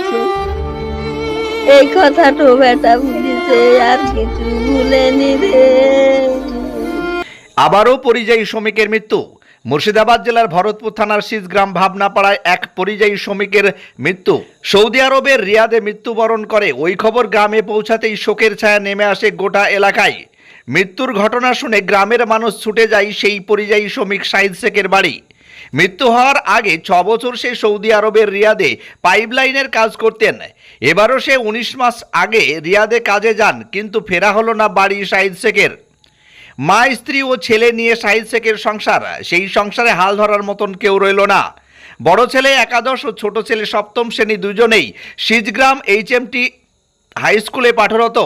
বলছো এই কথাটা বেটা বুঝেছে আর কিছু ভুলেনি রে আবারও পরিযায়ী শ্রমিকের মৃত্যু। মুর্শিদাবাদ জেলার ভরতপুর থানার শীষগ্রাম ভাবনাপাড়ায় এক পরিযায়ী শ্রমিকের মৃত্যু। সৌদি আরবের রিয়াদে মৃত্যুবরণ করে। ওই খবর গ্রামে পৌঁছাতেই শোকের ছায়া নেমে আসে গোটা এলাকায়। মৃত্যুর ঘটনা শুনে গ্রামের মানুষ ছুটে যায় সেই পরিযায়ী শ্রমিক শাহিদ শেখের বাড়ি। মৃত্যু হওয়ার আগে ছ বছর সে সৌদি আরবের রিয়াদে পাইপলাইনের কাজ করতেন। এবারও সে উনিশ মাস আগে রিয়াদে কাজে যান, কিন্তু ফেরা হলো না বাড়ি শাহিদ শেখের। মা, স্ত্রী ও ছেলে নিয়ে শাহিদ শেখের সংসার, সেই সংসারে হাল ধরার মতন কেউ রইল না। বড় ছেলে, একাদশ ও ছোট ছেলে সপ্তম শ্রেণি দুজনেই সিজগ্রাম এইচএমটি হাই স্কুলে পাঠরত।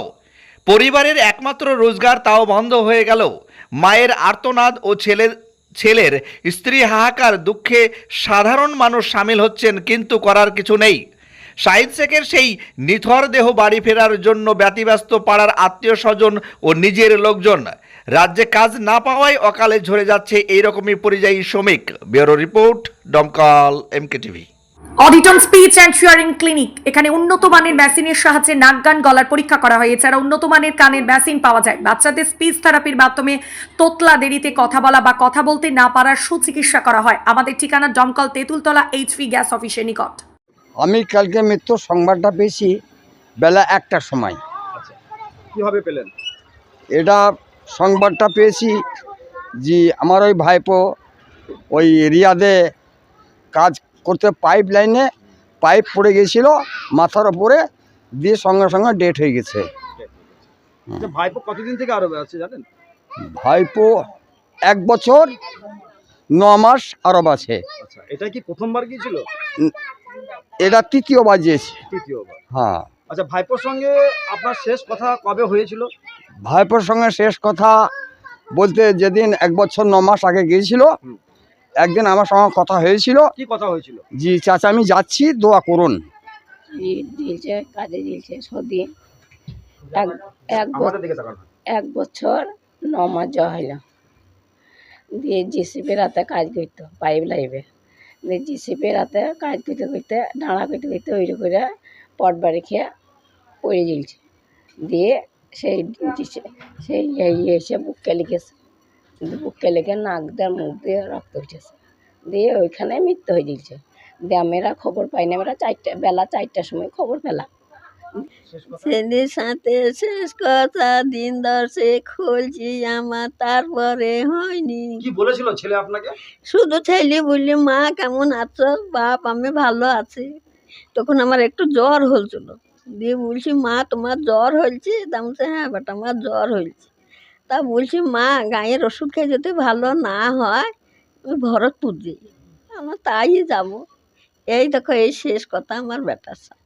পরিবারের একমাত্র রোজগার তাও বন্ধ হয়ে গেল। মায়ের আর্তনাদ ও ছেলের ছেলের স্ত্রী হাহাকার, দুঃখে সাধারণ মানুষ সামিল হচ্ছেন, কিন্তু করার কিছু নেই। শাহিদ শেখের সেই নিথর দেহ বাড়ি ফেরার জন্য ব্যতিব্যস্ত পাড়ার আত্মীয় স্বজন ও নিজের লোকজন। রাজ্যে কাজ না পাওয়ায় অকালে ঝরে যাচ্ছে এইরকমই পরিযায়ী শ্রমিক। Bureau report Domkal MK TV audition speech and শিয়ারিং clinic এখানে উন্নত মানের মেশিনের সাহায্যে নাক গান গলার পরীক্ষা করা হয়। এছাড়া উন্নত মানের কানের মেশিন পাওয়া যায়। বাচ্চাদের স্পিচ থেরাপির মাধ্যমে তোতলা দেরিতে কথা বলা বা কথা বলতে না পারার সুচিকিৎসা করা হয়। আমাদের ঠিকানা দমকল তেঁতুলতলা এইচপি গ্যাস অফিসের নিকট। আমি কালকে মৃত্যুর সংবাদটা পেয়েছি বেলা একটার সময়। আচ্ছা কীভাবে পেলেন? এটা সংবাদটা পেয়েছি যে আমার ওই ভাইপো ওই রিয়াদে কাজ করতে পাইপ লাইনে পাইপ পড়ে গেছিল মাথার ওপরে দিয়ে সঙ্গে সঙ্গে ডেট হয়ে গেছে। আচ্ছা ভাইপো কতদিন থেকে আরবে আছে জানেন? ভাইপো এক বছর ন মাস আরব আছে। আচ্ছা এটা কি প্রথমবার গিয়েছিল? এটা তৃতীয় বাজিয়েছে তৃতীয়বার। হ্যাঁ। আচ্ছা ভাইপোর সঙ্গে আপনার শেষ কথা কবে হয়েছিল? ভাইপোর সঙ্গে শেষ কথা বলতে যেদিন এক বছর ন মাস আগে গিয়েছিল। একদিন আমার সঙ্গে কথা হয়েছিল। কি কথা হয়েছিল? জি চাচা আমি যাচ্ছি দোয়া করুন। দিয়েছে কাজে দিয়েছে সদি। এক এক বছর ন মাস যাওয়া হইল দিয়ে জিসিপি রাতে কাজ করতো পাইপ লাইবে। দিয়ে জিসিপি রাতে কাজ করতে করতে ডাঁড়া করতে করতে ওই করে পট বাড়ি খেয়ে পড়ে গেলছে দিয়ে সেই সেই ইয়ে এসে বুককে লিখেছে বুককে লিখে নাক দিয়ে মুখ দিয়ে রক্ত উঠেছে। দিয়ে ওইখানে মৃত্যু হয়ে গেছে দিয়ে আমরা খবর পাই না। আমরা চারটে বেলা চারটার সময় খবর পেলাম। ছেলের সাথে শেষ কথা দিন দশে খুলছি আমার তারপরে হয়নি। কি বলেছিল ছেলে আপনাকে? শুধু ছেলে বললি মা কেমন আছো? বাপ আমি ভালো আছি। তখন আমার একটু জ্বর হয়েছিল। দিয়ে বলছি মা তোমার জ্বর হয়েছে? তা আমি হ্যাঁ বেটা আমার জ্বর হয়েছে। তা বলছি, মা, গায়ের ওষুধ খেয়ে যদি ভালো না হয়, আমি ভরতপুর যাই। আমার তাই যাব। এই দেখো, এই শেষ কথা আমার ব্যাটার সাথে।